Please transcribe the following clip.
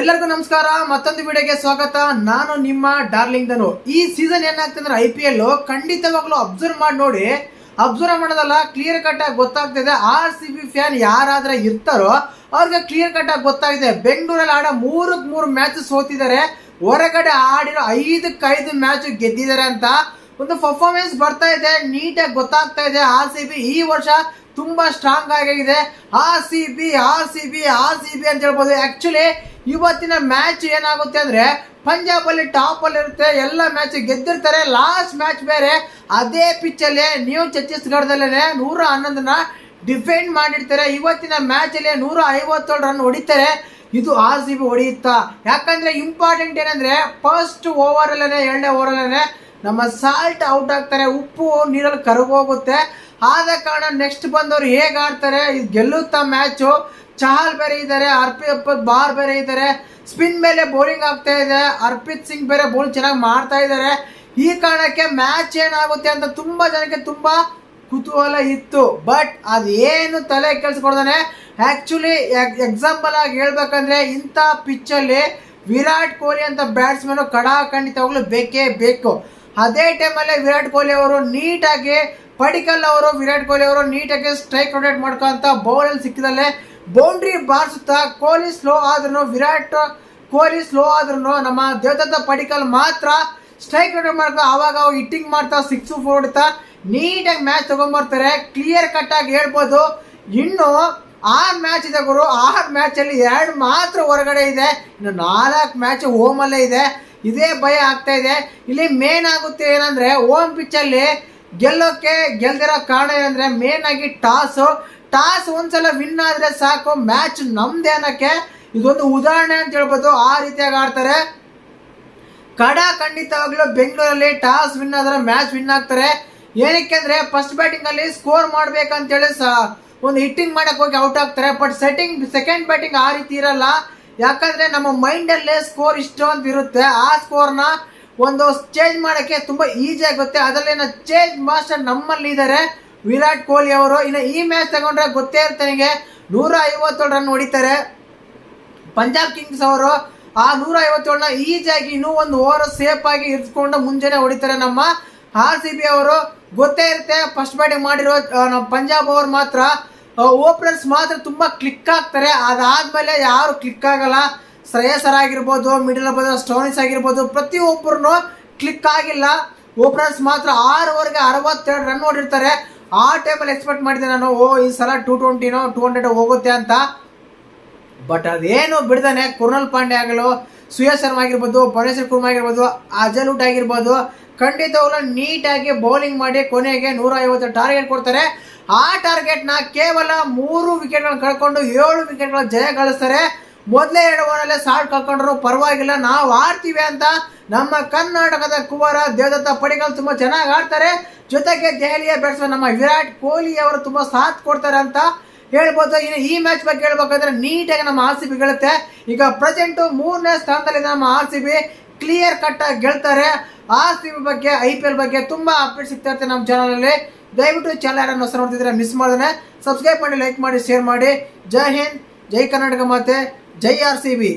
ಎಲ್ಲರಿಗೂ ನಮಸ್ಕಾರ, ಮತ್ತೊಂದು ವಿಡಿಯೋಗೆ ಸ್ವಾಗತ. ನಾನು ನಿಮ್ಮ ಡಾರ್ಲಿಂಗ್ ಧನು. ಈ ಸೀಸನ್ ಏನಾಗ್ತಂದ್ರೆ ಐ ಪಿ ಎಲ್ ಖಂಡಿತವಾಗ್ಲೂ ಅಬ್ಸರ್ವ್ ಮಾಡಿ ನೋಡಿ. ಅಬ್ಸರ್ವ್ ಮಾಡೋದಲ್ಲ ಕ್ಲಿಯರ್ ಕಟ್ ಆಗಿ ಗೊತ್ತಾಗ್ತಿದೆ. ಆರ್ ಸಿ ಬಿ ಫ್ಯಾನ್ ಯಾರಾದ್ರೆ ಇರ್ತಾರೋ ಅವ್ರಿಗೆ ಕ್ಲಿಯರ್ ಕಟ್ ಆಗಿ ಗೊತ್ತಾಗಿದೆ. ಬೆಂಗಳೂರಲ್ಲಿ ಆಡೋ ಮೂರಕ್ಕೆ ಮೂರು ಮ್ಯಾಚ್ ಸೋತಿದ್ದಾರೆ. ಹೊರಗಡೆ ಆಡಿರೋ ಐದಕ್ಕೆ ಐದು ಮ್ಯಾಚ್ ಗೆದ್ದಿದ್ದಾರೆ ಅಂತ ಒಂದು ಪರ್ಫಾರ್ಮೆನ್ಸ್ ಬರ್ತಾ ಇದೆ ನೀಟಾಗಿ ಗೊತ್ತಾಗ್ತಾ ಇದೆ. ಆರ್ ಸಿ ಬಿ ಈ ವರ್ಷ ತುಂಬಾ ಸ್ಟ್ರಾಂಗ್ ಆಗಿದೆ. R C B R C B R C B ಅಂತ ಹೇಳ್ಬೋದು. ಆಕ್ಚುಲಿ ಇವತ್ತಿನ ಮ್ಯಾಚ್ ಏನಾಗುತ್ತೆ ಅಂದ್ರೆ ಪಂಜಾಬ್ ಅಲ್ಲಿ ಟಾಪ್ ಅಲ್ಲಿ ಇರುತ್ತೆ. ಎಲ್ಲ ಮ್ಯಾಚ್ ಗೆದ್ದಿರ್ತಾರೆ. ಲಾಸ್ಟ್ ಮ್ಯಾಚ್ ಬೇರೆ. ಅದೇ ಪಿಚ್ ಅಲ್ಲಿ ನ್ಯೂ ಛತ್ತೀಸ್ಗಢದಲ್ಲೇ ನೂರ ಹನ್ನೊಂದನ್ನ ಡಿಫೆಂಡ್ ಮಾಡಿರ್ತಾರೆ. ಇವತ್ತಿನ ಮ್ಯಾಚ್ ಅಲ್ಲಿ ನೂರ ಐವತ್ತೇಳು ರನ್ ಹೊಡಿತಾರೆ. ಇದು ಆರ್ ಸಿ ಬಿ ಹೊಡೆಯುತ್ತಾ? ಯಾಕಂದ್ರೆ ಇಂಪಾರ್ಟೆಂಟ್ ಏನಂದ್ರೆ ಫಸ್ಟ್ ಓವರ್ ಅಲ್ಲೇ ಎರಡನೇ ಓವರ್ ಅಲ್ಲೇ ನಮ್ಮ ಸಾಲ್ಟ್ ಔಟ್ ಆಗ್ತಾರೆ. ಉಪ್ಪು, ನೀರಲ್ಲಿ ಕರಗೋಗುತ್ತೆ. ಆದ ಕಾರಣ ನೆಕ್ಸ್ಟ್ ಬಂದವರು ಹೇಗೆ ಆಡ್ತಾರೆ? ಇದು ಗೆಲ್ಲುತ್ತಾ ಮ್ಯಾಚು ಚಹಲ್ ಬೇರೆ ಇದ್ದಾರೆ ಅರ್ಪಿತ್ ಬಾರ್ ಬೇರೆ ಇದ್ದಾರೆ ಸ್ಪಿನ್ ಮೇಲೆ ಬೌಲಿಂಗ್ ಆಗ್ತಾ ಇದೆ. ಅರ್ಪಿತ್ ಸಿಂಗ್ ಬೇರೆ ಬೌಲ್ ಚೆನ್ನಾಗಿ ಮಾಡ್ತಾ ಇದ್ದಾರೆ ಈ ಕಾರಣಕ್ಕೆ ಮ್ಯಾಚ್ ಏನಾಗುತ್ತೆ ಅಂತ ತುಂಬ ಜನಕ್ಕೆ ತುಂಬ ಕುತೂಹಲ ಇತ್ತು. ಬಟ್ ಅದೇನು ತಲೆ ಕೆಲ್ಸ್ಕೊಡ್ದಾನೆ ಆ್ಯಕ್ಚುಲಿ ಎಕ್ಸಾಂಪಲ್ ಆಗಿ ಹೇಳ್ಬೇಕಂದ್ರೆ ಇಂಥ ಪಿಚ್ಚಲ್ಲಿ ವಿರಾಟ್ ಕೊಹ್ಲಿ ಅಂತ ಬ್ಯಾಟ್ಸ್ಮನ್ ಕಡಾಖಂಡಿತವಾಗ್ಲೂ ಬೇಕೇ ಬೇಕು. ಅದೇ ಟೈಮಲ್ಲೇ ವಿರಾಟ್ ಕೊಹ್ಲಿ ಅವರು ನೀಟಾಗಿ ಪಡಿಕಲ್ ಅವರು, ವಿರಾಟ್ ಕೊಹ್ಲಿ ಅವರು ನೀಟಾಗಿ ಸ್ಟ್ರೈಕ್ ರೊಟೇಟ್ ಮಾಡ್ಕೊಂತ ಬೌಲಲ್ಲಿ ಸಿಕ್ಕಿದಲ್ಲೇ ಬೌಂಡ್ರಿ ಬಾರಿಸುತ್ತಾ ಕೊಹ್ಲಿ ಸ್ಲೋ ಆದ್ರೂ, ವಿರಾಟ್ ಕೊಹ್ಲಿ ಸ್ಲೋ ಆದ್ರೂ ನಮ್ಮ ದೇವದತ್ತ ಪಡಿಕಲ್ ಮಾತ್ರ ಸ್ಟ್ರೈಕ್ ರೊಟೇಟ್ ಅವಾಗ ಅವ್ರು ಹಿಟ್ಟಿಂಗ್ ಮಾಡ್ತಾ ಸಿಕ್ಸ್ ಹೊಡಿತಾ ನೀಟಾಗಿ ಮ್ಯಾಚ್ ತಗೊಂಡ್ಬರ್ತಾರೆ ಕ್ಲಿಯರ್ ಕಟ್ ಆಗಿ ಹೇಳ್ಬೋದು. ಇನ್ನು ಆರು ಮ್ಯಾಚ್ ಇದೆ ಗುರು. ಆರು ಮ್ಯಾಚಲ್ಲಿ ಎರಡು ಮಾತ್ರ ಹೊರಗಡೆ ಇದೆ. ಇನ್ನು ನಾಲ್ಕು ಮ್ಯಾಚ್ ಹೋಮಲ್ಲೇ ಇದೆ. ಇದೇ ಭಯ ಆಗ್ತಾ ಇದೆ. ಇಲ್ಲಿ ಮೇನ್ ಆಗುತ್ತೆ ಏನಂದ್ರೆ ಓಮ್ ಪಿಚ್ಚಲ್ಲಿ ಗೆಲ್ಲೋಕೆ ಗೆಲ್ದಿರೋ ಕಾರಣ ಏನಂದರೆ ಮೇನ್ ಆಗಿ ಟಾಸು. ಟಾಸ್ ಒಂದ್ಸಲ ವಿನ್ ಆದ್ರೆ ಸಾಕು ಮ್ಯಾಚ್ ನಮ್ದೇ ಅನ್ನೋಕ್ಕೆ ಇದೊಂದು ಉದಾಹರಣೆ ಅಂತ ಹೇಳ್ಬೋದು. ಆ ರೀತಿಯಾಗಿ ಆಡ್ತಾರೆ. ಕಡ ಖಂಡಿತವಾಗ್ಲೂ ಬೆಂಗಳೂರಲ್ಲಿ ಟಾಸ್ ವಿನ್ ಆದ್ರೆ ಮ್ಯಾಚ್ ವಿನ್ ಆಗ್ತಾರೆ. ಏನಕ್ಕೆ ಅಂದ್ರೆ ಫಸ್ಟ್ ಬ್ಯಾಟಿಂಗ್ ಅಲ್ಲಿ ಸ್ಕೋರ್ ಮಾಡ್ಬೇಕಂತೇಳಿ ಸ ಒಂದು ಹಿಟ್ಟಿಂಗ್ ಮಾಡಕ್ ಹೋಗಿ ಔಟ್ ಆಗ್ತಾರೆ. ಬಟ್ ಸೆಟ್ಟಿಂಗ್ ಸೆಕೆಂಡ್ ಬ್ಯಾಟಿಂಗ್ ಆ ರೀತಿ ಇರಲ್ಲ. ಯಾಕಂದ್ರೆ ನಮ್ಮ ಮೈಂಡ್ ಅಲ್ಲೇ ಸ್ಕೋರ್ ಇಷ್ಟು ಅಂತ ಇರುತ್ತೆ. ಆ ಸ್ಕೋರ್ನ ಒಂದು ಚೇಂಜ್ ಮಾಡೋಕ್ಕೆ ತುಂಬ ಈಸಿ ಆಗುತ್ತೆ ಅದರಲ್ಲಿ ಚೇಂಜ್ ಮಾಸ್ಟರ್ ನಮ್ಮಲ್ಲಿ ಇದ್ದಾರೆ ವಿರಾಟ್ ಕೊಹ್ಲಿ ಅವರು. ಇನ್ನು ಈ ಮ್ಯಾಚ್ ತಗೊಂಡ್ರೆ ಗೊತ್ತೇ ಇರುತ್ತೆ ನನಗೆ ನೂರ ಐವತ್ತೇಳು ರನ್ ಹೊಡಿತಾರೆ. ಪಂಜಾಬ್ ಕಿಂಗ್ಸ್ ಅವರು ಆ ನೂರ ಐವತ್ತೇಳನ್ನ ಈಸಿಯಾಗಿ ಇನ್ನೂ ಒಂದು ಓವರ್ ಸೇಫ್ ಆಗಿ ಇರಿಸ್ಕೊಂಡು ಮುಂಜಾನೆ ಹೊಡಿತಾರೆ ನಮ್ಮ ಆರ್ ಸಿ ಬಿ ಅವರು. ಗೊತ್ತೇ ಇರುತ್ತೆ ಫಸ್ಟ್ ಬ್ಯಾಟಿಂಗ್ ಮಾಡಿರೋ ನಮ್ಮ ಪಂಜಾಬ್ ಅವರು ಮಾತ್ರ ಓಪನರ್ಸ್ ಮಾತ್ರ ತುಂಬ ಕ್ಲಿಕ್ ಆಗ್ತಾರೆ. ಅದಾದ್ಮೇಲೆ ಯಾರು ಕ್ಲಿಕ್ ಆಗಲ್ಲ. ಶ್ರೇಯಸರ್ ಆಗಿರ್ಬೋದು ಮಿಡಲ್ ಆಗ್ಬೋದು ಸ್ಟೋನಿಸ್ ಆಗಿರ್ಬೋದು ಪ್ರತಿಯೊಬ್ಬರು ಕ್ಲಿಕ್ ಆಗಿಲ್ಲ. ಓಪನರ್ಸ್ ಮಾತ್ರ ಆರು ಓವರ್ಗೆ ಅರವತ್ತೆರಡು ರನ್ ಹೊಡಿರ್ತಾರೆ. ಆ ಟೈಮಲ್ಲಿ ಎಕ್ಸ್ಪೆಕ್ಟ್ ಮಾಡಿದೆ ನಾನು, ಓ, ಈ ಸಲ ಟೂ ಟ್ವೆಂಟಿನೋ ಟೂ ಹಂಡ್ರೆಡ್ ಹೋಗುತ್ತೆ ಅಂತ. ಬಟ್ ಅದೇನು ಬಿಡ್ದಾನೆ ಕುರ್ನಲ್ ಪಾಂಡೆ ಆಗಲು, ಸುಯೇಶ್ ಶರ್ಮಾ ಆಗಿರ್ಬೋದು ಭುವನೇಶ್ವರ್ ಕುರ್ಮಾ ಆಗಿರ್ಬೋದು ಅಜಲ್ ಉಟ್ ಆಗಿರ್ಬೋದು ಖಂಡಿತವಾಗ್ಲೂ ನೀಟಾಗಿ ಬೌಲಿಂಗ್ ಮಾಡಿ ಕೊನೆಗೆ ನೂರ ಐವತ್ತು ಟಾರ್ಗೆಟ್ ಕೊಡ್ತಾರೆ. ಆ ಟಾರ್ಗೆಟ್ನ ಕೇವಲ ಮೂರು ವಿಕೆಟ್ಗಳನ್ನ ಕಳ್ಕೊಂಡು ಏಳು ವಿಕೆಟ್ಗಳ ಜಯ ಗಳಿಸ್ತಾರೆ. ಮೊದಲೇ ಎರಡು ಸಾಲ್ ಕಳ್ಕೊಂಡ್ರು ಪರವಾಗಿಲ್ಲ, ನಾವು ಆಡ್ತೀವಿ ಅಂತ ನಮ್ಮ ಕರ್ನಾಟಕದ ಕುಮಾರ ದೇವದತ್ತ ಪಡಿಗಲ್ ತುಂಬ ಚೆನ್ನಾಗಿ ಆಡ್ತಾರೆ. ಜೊತೆಗೆ ದೆಹಲಿಯ ಬ್ಯಾಟ್ಸ್ಮನ್ ನಮ್ಮ ವಿರಾಟ್ ಕೊಹ್ಲಿ ಅವರು ತುಂಬ ಸಾಥ್ ಕೊಡ್ತಾರೆ ಅಂತ ಹೇಳ್ಬೋದು. ಇನ್ನು ಈ ಮ್ಯಾಚ್ ಬಗ್ಗೆ ಹೇಳ್ಬೇಕಂದ್ರೆ ನೀಟಾಗಿ ನಮ್ಮ ಆರ್ ಸಿ ಬಿ ಗೆಳುತ್ತೆ. ಈಗ ಪ್ರೆಸೆಂಟು ಮೂರನೇ ಸ್ಥಾನದಲ್ಲಿ ನಮ್ಮ R C B clear cut ಆಗಿ ಗೆಲ್ತಾರೆ ಆರ್ ಸಿ ಬಿ ಬಗ್ಗೆ ಐ ಪಿ ಎಲ್ ಬಗ್ಗೆ ತುಂಬ ಅಪ್ಡೇಟ್ ಸಿಗ್ತಾ ಇರುತ್ತೆ ನಮ್ಮ ಚಾನಲಲ್ಲಿ ದಯವಿಟ್ಟು ಚಾನಲ್ ಹೊಸ ನೋಡ್ತಿದ್ರೆ ಮಿಸ್ ಮಾಡಿದ್ರೆ ಸಬ್ಸ್ಕ್ರೈಬ್ ಮಾಡಿ ಲೈಕ್ ಮಾಡಿ ಶೇರ್ ಮಾಡಿ. ಜೈ ಹಿಂದ್, ಜೈ ಕರ್ನಾಟಕ ಮಾತೆ. ಜೈ ಆರ್ ಸಿ ಬಿ